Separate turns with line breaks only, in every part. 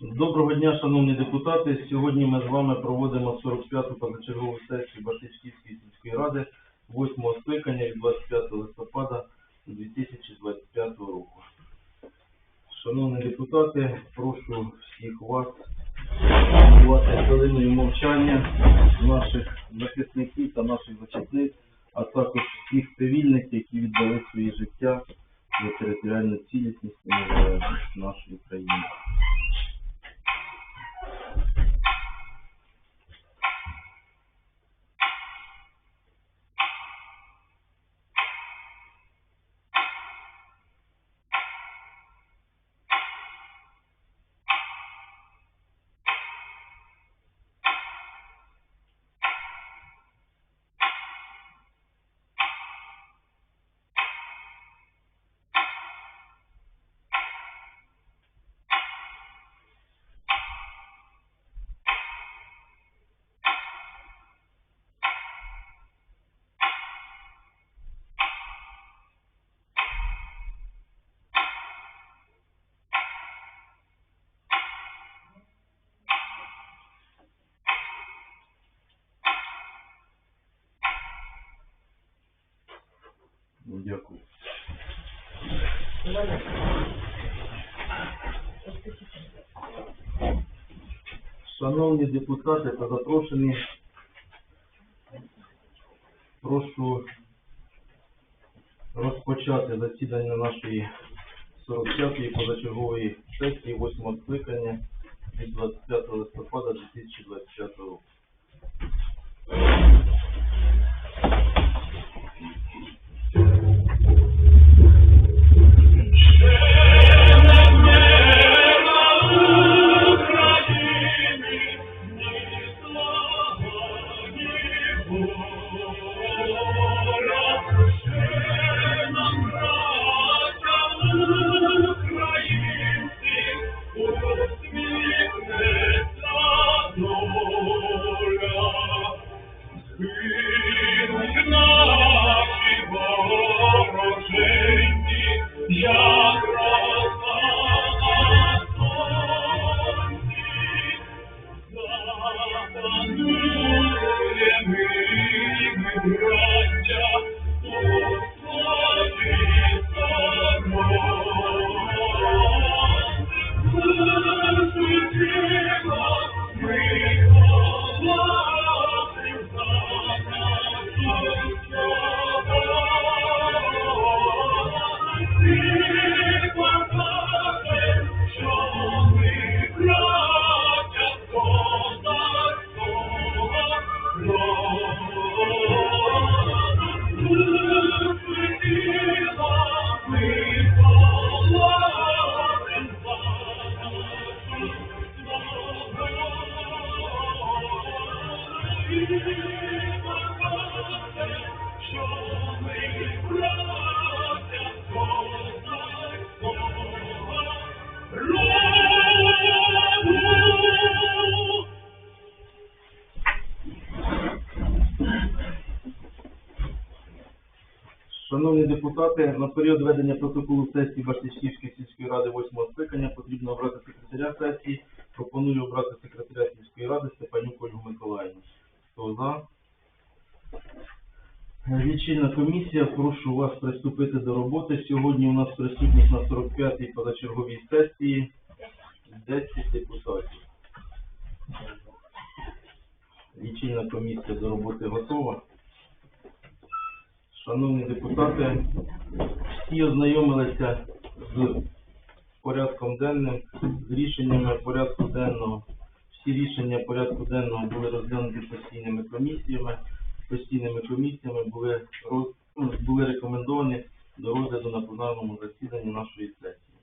Доброго дня, шановні депутати. Сьогодні ми з вами проводимо 45-ту позачергову сесію Башківської сільської ради 8-го скликання від 25 листопада 2025 року. Шановні депутати, прошу всіх вас вшанувати хвилиною мовчання наших захисників та наших захисниць, а також всіх цивільних, які віддали свої життя за територіальну цілісність нашої країни. Дякую. Шановні депутати та запрошені, прошу розпочати засідання нашої 45-ї позачергової сесії 8 скликання
Як роса
Шановні депутати, на період ведення протоколу сесії Баштичівської сільської ради 8 скликання потрібно обрати секретаря сесії. Пропоную обрати секретаря сільської ради Степанюк Ольгу Миколаївну. Хто за? Лічильна комісія, прошу вас приступити до роботи. Сьогодні у нас присутність на 45-й позачерговій сесії 10 депутатів. Лічильна комісія до роботи готова. Шановні депутати, всі ознайомилися з порядком денним, з рішеннями порядку денного. Всі рішення порядку денного були розглянуті постійними комісіями. Постійними комісіями були, роз- ну, були рекомендовані до розгляду на пленарному засіданні нашої сесії.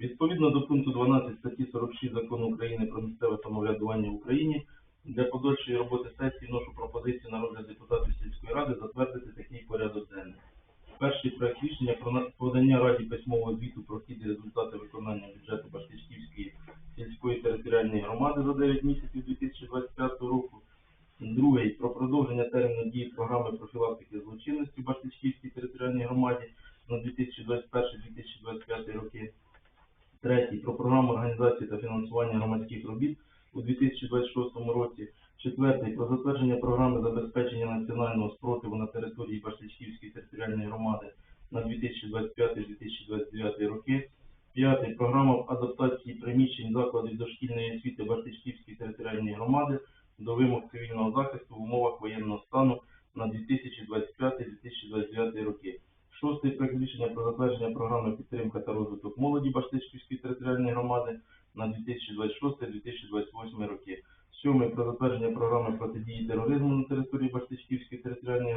Відповідно до пункту 12 статті 46 Закону України про місцеве самоврядування в Україні, для подальшої роботи сесії вношу пропозицію на розгляд депутатів сільської ради затвердити такий порядок денний. Перший проект рішення про подання Раді письмового звіту про хід і результати виконання бюджету Баштичківської сільської територіальної громади за 9 місяців 2025 року. Другий про продовження терміну дії програми профілактики злочинності Баштичківській територіальній громаді на 2021-2025 роки. Третій про програму організації та фінансування громадських робіт у 2026 році. Четвертий про затвердження програми забезпечення національного спротиву на території Баштичківської територіальної громади на 2025-2029 роки. П'ятий програма адаптації приміщень закладів дошкільної освіти Баштичківської територіальної громади до вимог цивільного захисту в умовах воєнного стану на 2025-2029 роки. Шостий проект рішення про затвердження програми підтримка та розвиток молоді Баштичківської територіальної громади на 2026-2028 роки. Сьомий про затвердження програми протидії тероризму на території Баштичківської територіальної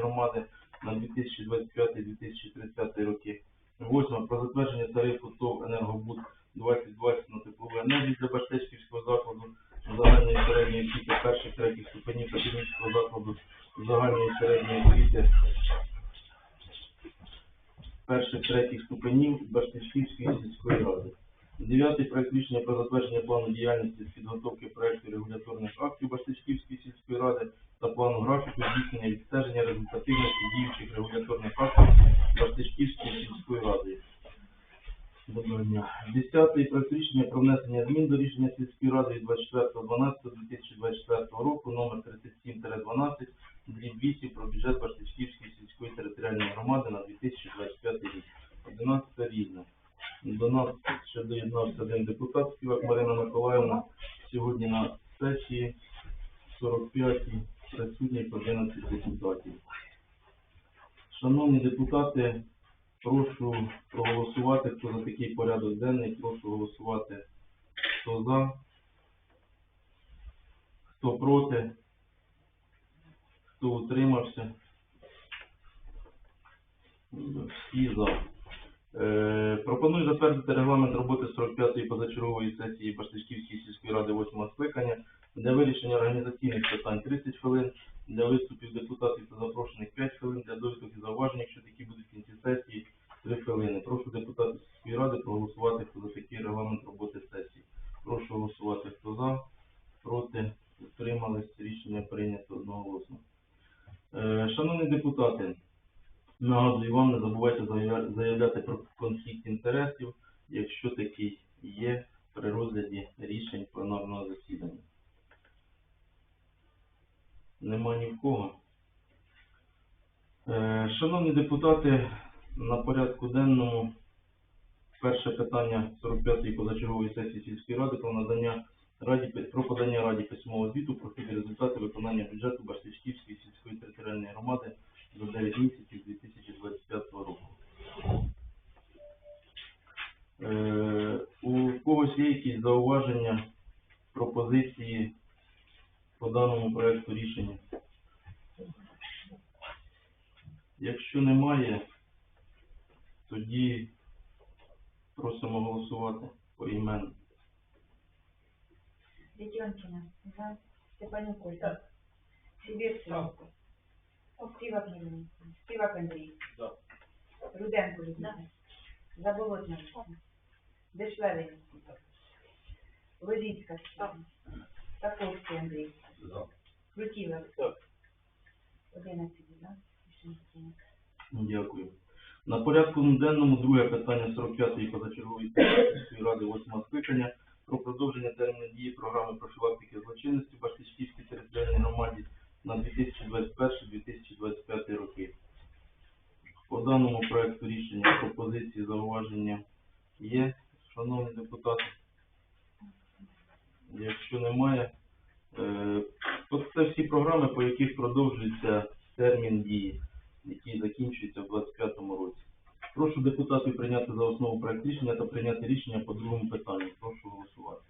Дев'ятий проект рішення про затвердження плану діяльності з підготовки проекту регуляторних актів Баштичківської сільської ради та плану графіку здійснення відстеження результативності діючих регуляторних актів Баштичківської сільської ради. Десятий проект рішення про внесення змін до рішення сільської ради від 24.12.2024 року номер 37-12 дріб 8 про бюджет Баштичківської сільської територіальної громади на 2025 рік. 11 рівне. До нас ще доєднався один депутат, співак Марина Миколаївна. Сьогодні на сесії 45-й присутніх 11 депутатів. Шановні депутати, прошу проголосувати, хто за такий порядок денний, прошу голосувати, хто за, хто проти, хто утримався. Всі за. Е, пропоную затвердити регламент роботи 45-ї позачергової сесії Баштичківської сільської ради 8 скликання для вирішення організаційних питань 30 хвилин, для виступів депутатів та запрошених 5 хвилин, для довідок і зауважень, якщо такі будуть в кінці сесії, 3 хвилини. Прошу депутатів сільської ради проголосувати, за такий регламент роботи сесії. Прошу голосувати, хто за, проти, утримались, рішення прийнято одноголосно. Е, шановні депутати, Нагадую вам, не забувайте заявля- заявляти про конфлікт інтересів, якщо такий є при розгляді рішень пленарного засідання. Нема ні в кого. Е, Шановні депутати, на порядку денному перше питання 45-ї позачергової сесії сільської ради про надання раді про подання раді і результати виконання бюджету Барсичківської сільської територіальної громади за 9 місяців 2025 року. Е, у когось є якісь зауваження, пропозиції по даному проекту рішення? Якщо немає, тоді просимо голосувати поіменно.
Дитенкина. За. Степанюк Ольга. Сибирцев. Спивак Євгеній. Спивак Андрій.
За.
Руденко Людмила. Заболотна Людмила. Дешлевий. Лозицька. Таковський Андрій. Крутіла. Одинадцять, прийнято.
Дякую. На порядку денному друге питання 45-ї позачергової ради 8 скликання про продовження терміну дії програми профілактики злочинності в Баштичківській територіальній громаді на 2021-2025 роки. По даному проекту рішення пропозиції, зауваження є, шановні депутати. Якщо немає, е, це всі програми, по яких продовжується термін дії який закінчується в 2025 році. Прошу депутатів прийняти за основу проект рішення та прийняти рішення по другому питанню. Прошу голосувати.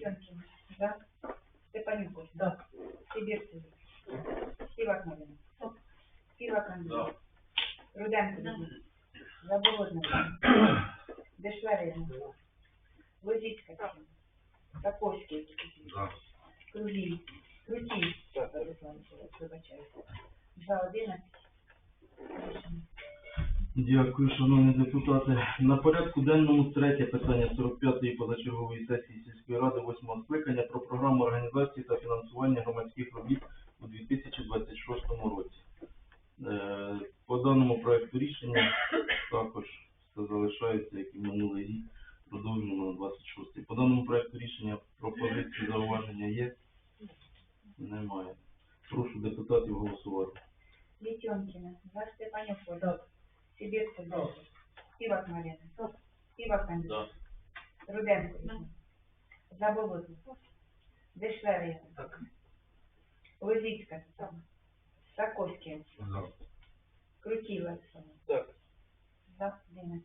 Янкин. Да. Степаненко. Да. Сибирцев. Сивакмолин. Сивакмолин. Да. Руденко. Да. Заболотник. Дешварин. Лозицка. Да. Сокольский. Да. Крулин. Крутин. Да. Руслан Вибачаю. За 11.
Дякую, шановні депутати. На порядку денному третє питання 45-ї позачергової сесії сільської ради 8 скликання про програму організації та фінансування громадських робіт у 2026 році. Е, По даному проекту рішення також все залишається, як і минулий рік. Продовжуємо на 26. По даному проекту рішення пропозиції зауваження є? Немає. Прошу депутатів голосувати.
Летенкина, за Степанюк Ольга. Сибирцев. Спивак Марина. Спивак Андрей. Руденко. Заболотный. Дешлерия. Лозицка. Сокольский. Крутила. За 11.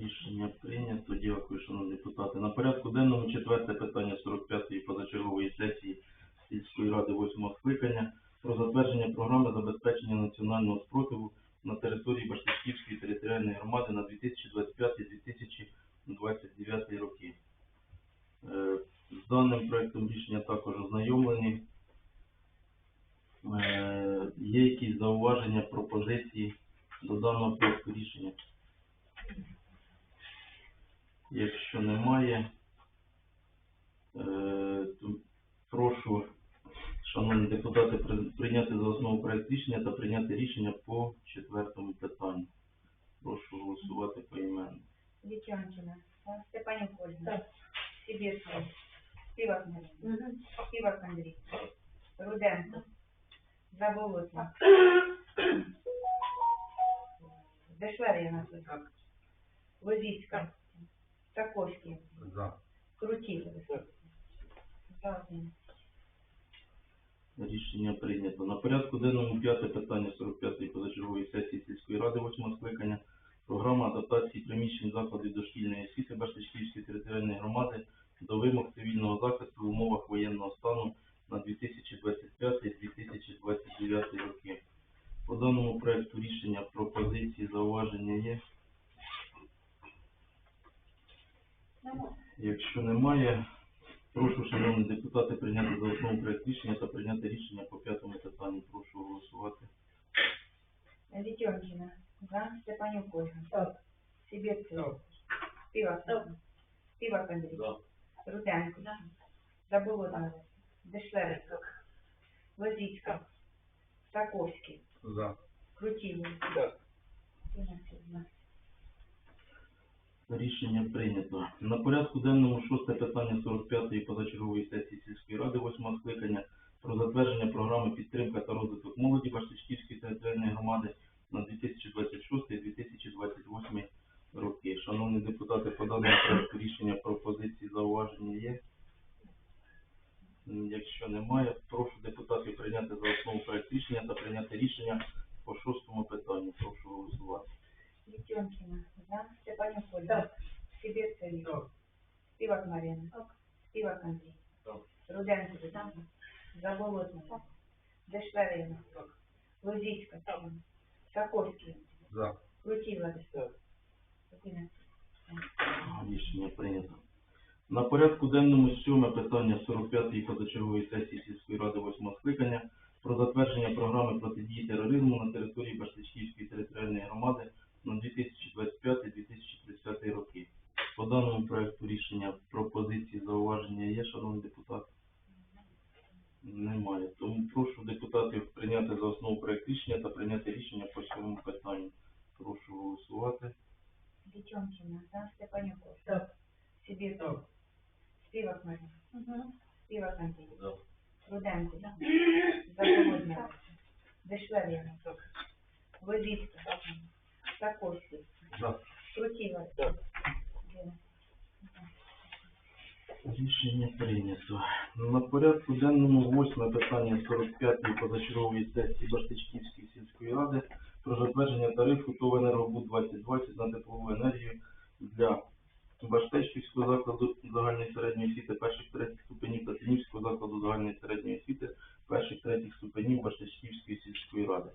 Рішення прийнято. Дякую, шановні депутати. На порядку денному четверте питання 45-ї позачергової сесії сільської ради 8 скликання про затвердження програми забезпечення національного спротиву на території Баштанськівської територіальної громади на 2025-2029 роки. Е, З даним проектом рішення також ознайомлені. Е, Є якісь зауваження, пропозиції до даного проекту рішення? Якщо немає, е, то прошу, шановні депутати, прийняти за основу проект рішення та прийняти рішення по четвертому питанню. Прошу голосувати поіменно.
Летенкина. За Степанюк Ольга. Сибирцев. Спивак Марина. Спивак Андрей. Руденко. Заболотный. Дешлерия Анатолий. Лозицка. Сокольский. Крутила. За 11.
Рішення прийнято. На порядку денному п'яте питання 45-ї позачергової сесії сільської ради 8 скликання. Програма адаптації приміщень закладів дошкільної освіти Баштичківської територіальної громади до вимог цивільного захисту в умовах воєнного стану на 2025-2029 роки. По даному проекту рішення пропозиції, зауваження є. Якщо немає, прошу, шановні депутати, прийняти за основу проект рішення та прийняти рішення по п'ятому питанню. Прошу голосувати.
Летенкина. За Степанюк Ольга. Сибирцев. Спивак. Спивак Андрей. Руденко. Заболотный. Дешлерия. Лозицка. Сокольский. Крутила. 11. За.
Рішення прийнято. На порядку денному шосте питання 45-ї позачергової сесії сільської ради 8 скликання про затвердження програми підтримка та розвиток молоді Баштичківської територіальної громади на 2026-2028 роки. Шановні депутати, по даному рішення пропозиції зауваження є? Якщо немає, прошу депутатів прийняти за основу проект рішення та прийняти рішення по шостому питанню. Прошу голосувати.
Летенкина. За Степанюк Ольга. Сибирцев. Спивак Марина. Спивак Андрей. Руденко. Заболотный. Дешлерия. Лозицка. Сокольский. Крутила. 11.
Рішення прийнято. На порядку денному сьоме питання 45-ї позачергової сесії сільської ради 8 скликання про затвердження програми протидії тероризму на території Баштичківської територіальної громади на 2025-2030 роки. По даному проекту рішення пропозиції зауваження є, шановні депутати? Немає. Тому прошу депутатів прийняти за основу проект рішення та прийняти рішення по цьому питанню. Прошу голосувати.
Летенкина. За Степанюк Ольга. Сибирцев. Спивак Марина. Спивак Андрей. Руденко. Заболотный. Дешлерия. Лозицка. Сокольский. Крутила. 11.
Рішення прийнято. На порядку денному восьме питання 45-ї позачергової сесії Баштичківської сільської ради про затвердження тарифу ТОВ «Енергобуд 2020» на теплову енергію для Баштечківського закладу загальної середньої освіти перших третіх ступенів та Синівського закладу загальної середньої освіти перших третіх ступенів Баштичківської сільської ради.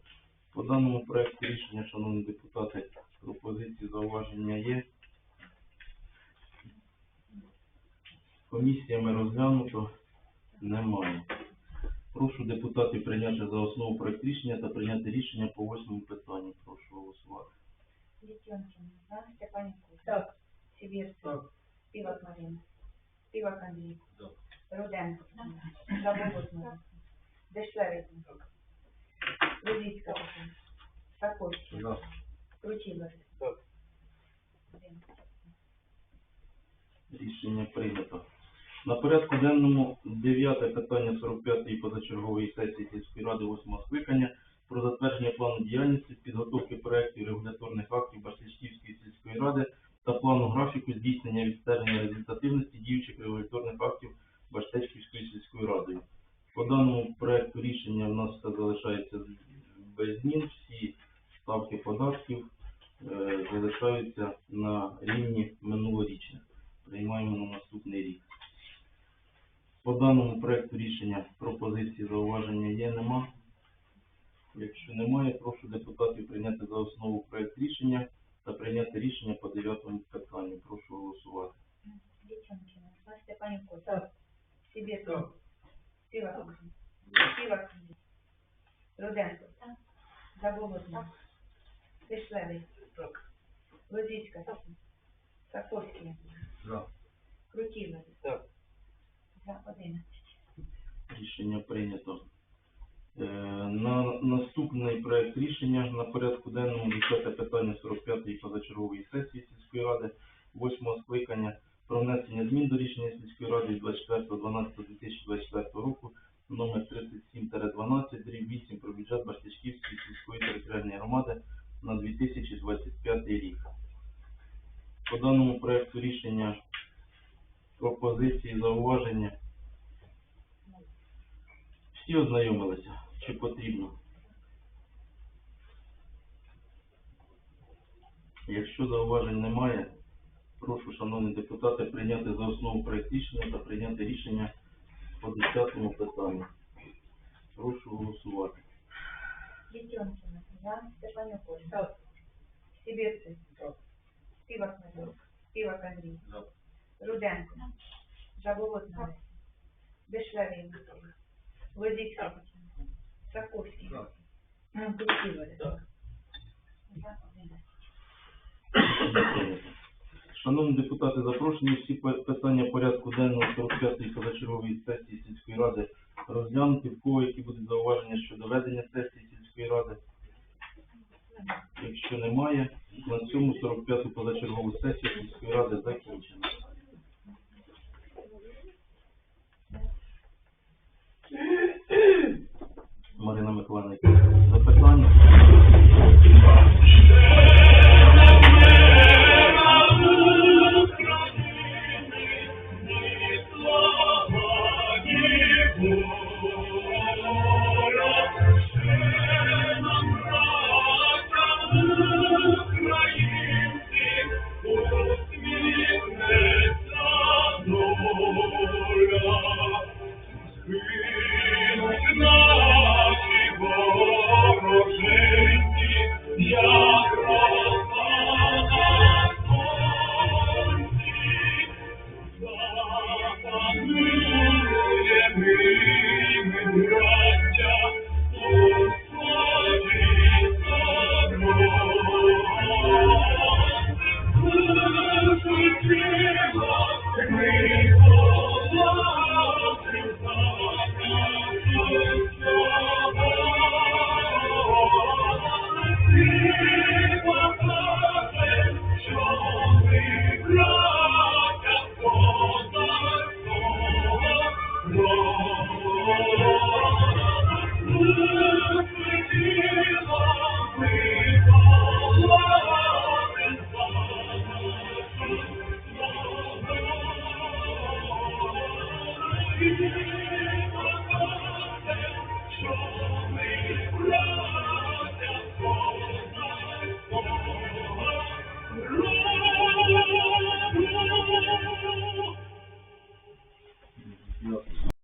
По даному проекту рішення, шановні депутати, пропозиції зауваження є. Комісіями розглянуто немає. Прошу депутатів прийняти за основу проект рішення та прийняти рішення по восьмому питанню. Прошу голосувати.
Летенкина. За Степанюк Ольга. Сибирцев. Спивак Марина. Спивак Андрей. Руденко. Заболотный. Дешлерия. Лозицка. Сокольский. Крутила.
Рішення прийнято. На порядку денному дев'яте питання 45-ї позачергової сесії сільської ради 8 скликання про затвердження плану діяльності з підготовки проєктів регуляторних актів Барсичківської сільської ради та плану графіку здійснення відстеження результативності діючих регуляторних актів Баштечківської сільської ради. По даному проекту рішення в нас все залишається без змін. Всі ставки податків е, залишаються на рівні минулорічних. Приймаємо на наступний рік. По даному проекту рішення пропозиції зауваження є, нема. Якщо немає, прошу депутатів прийняти за основу проект рішення та прийняти рішення по дев'ятому питанню. 23.12.2024 року номер 37-12 дріб 8 про бюджет Баштичківської сільської територіальної громади на 2025 рік. По даному проєкту рішення пропозиції зауваження. Всі ознайомилися, чи потрібно. Якщо зауважень немає, прошу, шановні депутати, прийняти за основу проект рішення та прийняти рішення по 10 питанню. Прошу голосувати.
Дівчонкіна. За Степаненко. Сибірський. Співак Марія. Співак Андрій. Руденко. Заболотний. Дешлевий. Лозицький. Саковський. Крутіловий. За 11.
Шановні депутати, запрошені всі питання порядку денного 45-ї позачергової сесії сільської ради розглянути, в кого які будуть зауваження щодо ведення сесії сільської ради. Якщо немає, на цьому 45-ту позачергову сесію сільської ради закінчено.